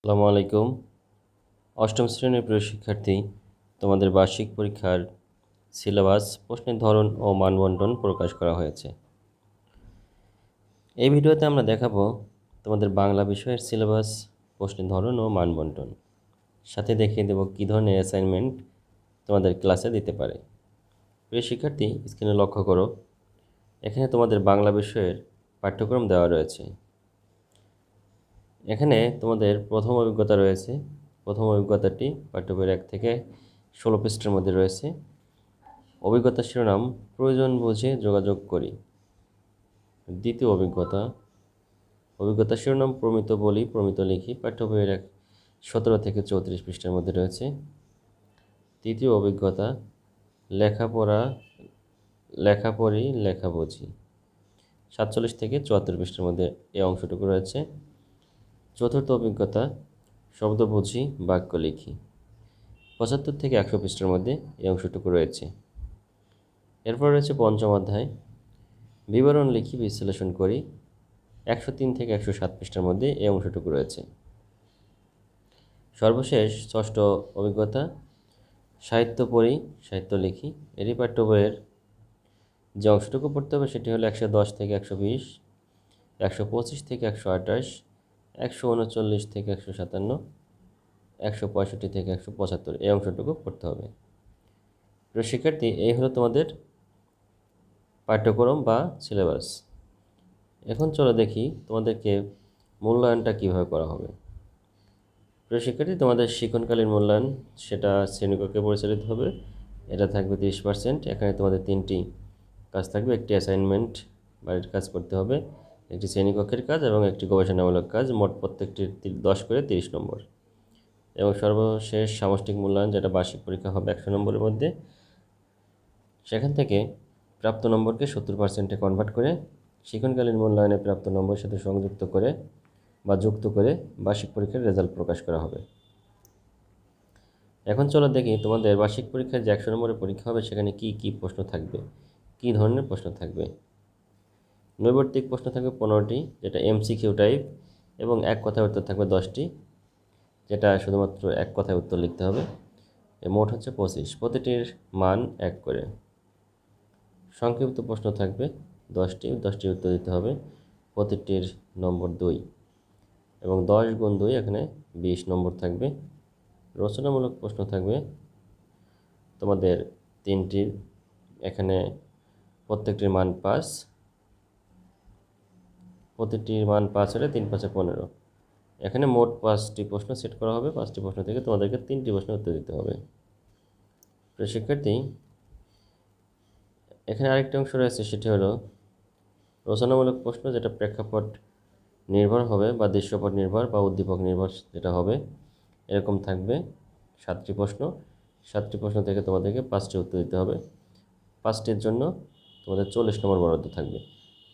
আসসালামু আলাইকুম। অষ্টম শ্রেণির প্রিয় শিক্ষার্থী, তোমাদের বার্ষিক পরীক্ষার সিলেবাস, প্রশ্নের ধরন ও মানবন্টন প্রকাশ করা হয়েছে। এই ভিডিওতে আমরা দেখাবো তোমাদের বাংলা বিষয়ের সিলেবাস, প্রশ্নের ধরন ও মানবন্টন সাথে দেখিয়ে দেব কী ধরনের অ্যাসাইনমেন্ট তোমাদের ক্লাসে দিতে পারে। প্রিয় শিক্ষার্থী স্ক্রিনে লক্ষ্য করো, এখানে তোমাদের বাংলা বিষয়ের পাঠ্যক্রম দেওয়া রয়েছে। এখানে তোমাদের প্রথম অভিজ্ঞতা রয়েছে। প্রথম অভিজ্ঞতাটি পাঠ্য বইয়ের এক থেকে ষোলো পৃষ্ঠের মধ্যে রয়েছে। অভিজ্ঞতা শিরোনাম, প্রয়োজন বুঝে যোগাযোগ করি। দ্বিতীয় অভিজ্ঞতা অভিজ্ঞতা শিরোনাম প্রমিত বলি, প্রমিত লিখি পাঠ্যবইয়ের এক সতেরো থেকে চৌত্রিশ পৃষ্ঠার মধ্যে রয়েছে। তৃতীয় অভিজ্ঞতা, লেখাপড়া লেখা পড়ি লেখা বুঝি সাতচল্লিশ থেকে চুয়াত্তর পৃষ্ঠার মধ্যে এই অংশটুকু রয়েছে। চতুর্থ অভিজ্ঞতা, শব্দ বুঝি, বাক্য লিখি। পঁচাত্তর থেকে একশো পৃষ্ঠার মধ্যে এই অংশটুকু রয়েছে। এরপর রয়েছে পঞ্চম অধ্যায়। বিবরণ লিখি, বিশ্লেষণ করি। একশো তিন থেকে একশো সাত পৃষ্ঠার মধ্যে এই অংশটুকু রয়েছে। সর্বশেষ ষষ্ঠ অভিজ্ঞতা, সাহিত্য পড়ি, সাহিত্য লিখি। এরই পাঠ্য বইয়ের যে অংশটুকু পড়তে হবে সেটি হলো একশো দশ থেকে একশো বিশ, একশো পঁচিশ থেকে একশো আঠাশ একশো উনচল্লিশ থেকে একশো সাতান্ন, একশো পঁয়ষট্টি থেকে একশো পঁচাত্তর, এই অংশটুকু পড়তে হবে। প্রিয় শিক্ষার্থী, এই হলো তোমাদের পাঠ্যক্রম বা সিলেবাস। এখন চলো দেখি তোমাদেরকে মূল্যায়নটা কীভাবে করা হবে। প্রিয় শিক্ষার্থী, তোমাদের শিক্ষণকালীন মূল্যায়ন, সেটা শ্রেণীকক্ষে পরিচালিত হবে। এটা থাকবে তিরিশ পার্সেন্ট। এখানে তোমাদের তিনটি কাজ থাকবে। একটি অ্যাসাইনমেন্ট বাড়ির কাজ করতে হবে। একটি শ্রেণীকক্ষের কাজ এবং একটি গবেষণামূলক কাজ, মোট প্রত্যেকটির দশ করে তিরিশ নম্বর। এবং সর্বশেষ সামষ্টিক মূল্যায়ন, যেটা বার্ষিক পরীক্ষা হবে একশো নম্বরের মধ্যে, সেখান থেকে প্রাপ্ত নম্বরকে সত্তর পার্সেন্টে কনভার্ট করে শিক্ষণকালীন মূল্যায়নে প্রাপ্ত নম্বরের সাথে সংযুক্ত করে বা যুক্ত করে বার্ষিক পরীক্ষার রেজাল্ট প্রকাশ করা হবে। এখন চলো দেখি তোমাদের বার্ষিক পরীক্ষার যে একশো নম্বরের পরীক্ষা হবে, সেখানে কি কি প্রশ্ন থাকবে? কী ধরনের প্রশ্ন থাকবে? নৈবর্তিক প্রশ্ন থাকবে পনেরোটি, যেটা এমসিকিউ টাইপ এবং এক কথায় উত্তর থাকবে দশটি, যেটা শুধুমাত্র এক কথায় উত্তর লিখতে হবে। মোট হচ্ছে পঁচিশ। প্রতিটির মান এক করে। সংক্ষিপ্ত প্রশ্ন থাকবে দশটি দশটি উত্তর দিতে হবে। প্রতিটির নম্বর দুই এবং দশ গুণ দুই, এখানে বিশ নম্বর থাকবে। রচনামূলক প্রশ্ন থাকবে তোমাদের তিনটির, এখানে প্রত্যেকটির মান পাঁচ। প্রতিটির মান পাঁচ হলে তিন পাঁচে পনেরো। এখানে মোট পাঁচটি প্রশ্ন সেট করা হবে। পাঁচটি প্রশ্ন থেকে তোমাদেরকে তিনটি প্রশ্ন উত্তর দিতে হবে। প্রিয় শিক্ষার্থী, এখানে আরেকটি অংশ রয়েছে, সেটি হলো রচনামূলক প্রশ্ন যেটা প্রেক্ষাপট নির্ভর হবে বা দৃশ্যপট নির্ভর বা উদ্দীপক নির্ভর যেটা হবে, এরকম থাকবে সাতটি প্রশ্ন। সাতটি প্রশ্ন থেকে তোমাদেরকে পাঁচটি উত্তর দিতে হবে। পাঁচটির জন্য তোমাদের চল্লিশ নম্বর বরাদ্দ থাকবে।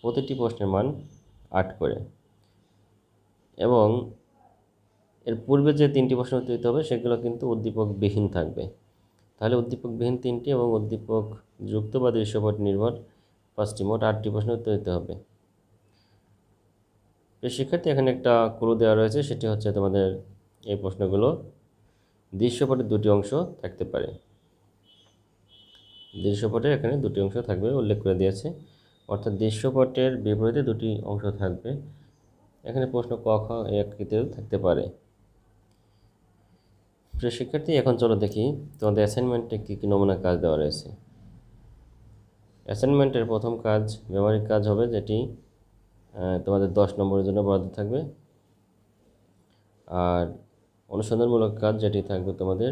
প্রতিটি প্রশ্নের মান আট করে। এবং এর পূর্বে যে তিনটি প্রশ্ন উত্তর দিতে হবে, সেগুলো কিন্তু উদ্দীপকবিহীন থাকবে। তাহলে উদ্দীপকবিহীন তিনটি এবং উদ্দীপক যুক্ত বা দৃশ্যপট নির্ভর পাঁচটি, মোট আটটি প্রশ্ন উত্তর দিতে হবে। শিক্ষার্থী এখানে একটা ক্লু দেওয়া রয়েছে, সেটি হচ্ছে তোমাদের এই প্রশ্নগুলো। দৃশ্যপটের দুটি অংশ থাকতে পারে। দৃশ্যপটের এখানে দুটি অংশ থাকবে, উল্লেখ করে দিয়েছে। অর্থাৎ দৃশ্যপটের বিপরীতে দুটি অংশ থাকবে। এখানে প্রশ্ন ক, খ আকৃতির থাকতে পারে। প্রিয় শিক্ষার্থী, এখন চলো দেখি তোমাদের অ্যাসাইনমেন্টে কী কী নমুনা কাজ দেওয়া রয়েছে। অ্যাসাইনমেন্টের প্রথম কাজ ব্যবহারিক কাজ হবে যেটি তোমাদের দশ নম্বরের জন্য বরাদ্দ থাকবে। আর অনুসন্ধানমূলক কাজ যেটি থাকবে তোমাদের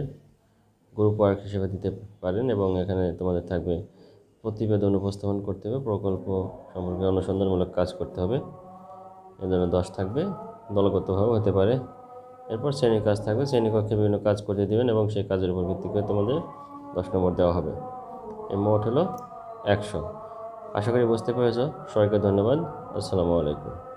গ্রুপ ওয়ার্ক হিসেবে দিতে পারেন এবং এখানে তোমাদের থাকবে প্রতিবেদন উপস্থাপন করতে হবে, প্রকল্প সম্পর্কে অনুসন্ধানমূলক কাজ করতে হবে। এ জন্য দশ থাকবে দলগতভাবে হতে পারে। এরপর শ্রেণির কাজ থাকবে শ্রেণীকক্ষে বিভিন্ন কাজ করতে দেবেন এবং সেই কাজের উপর ভিত্তি করে তোমাদের দশ নম্বর দেওয়া হবে। এই মোট হলো একশো। আশা করি বুঝতে পেরেছ। সবাইকে ধন্যবাদ। আসসালামু আলাইকুম।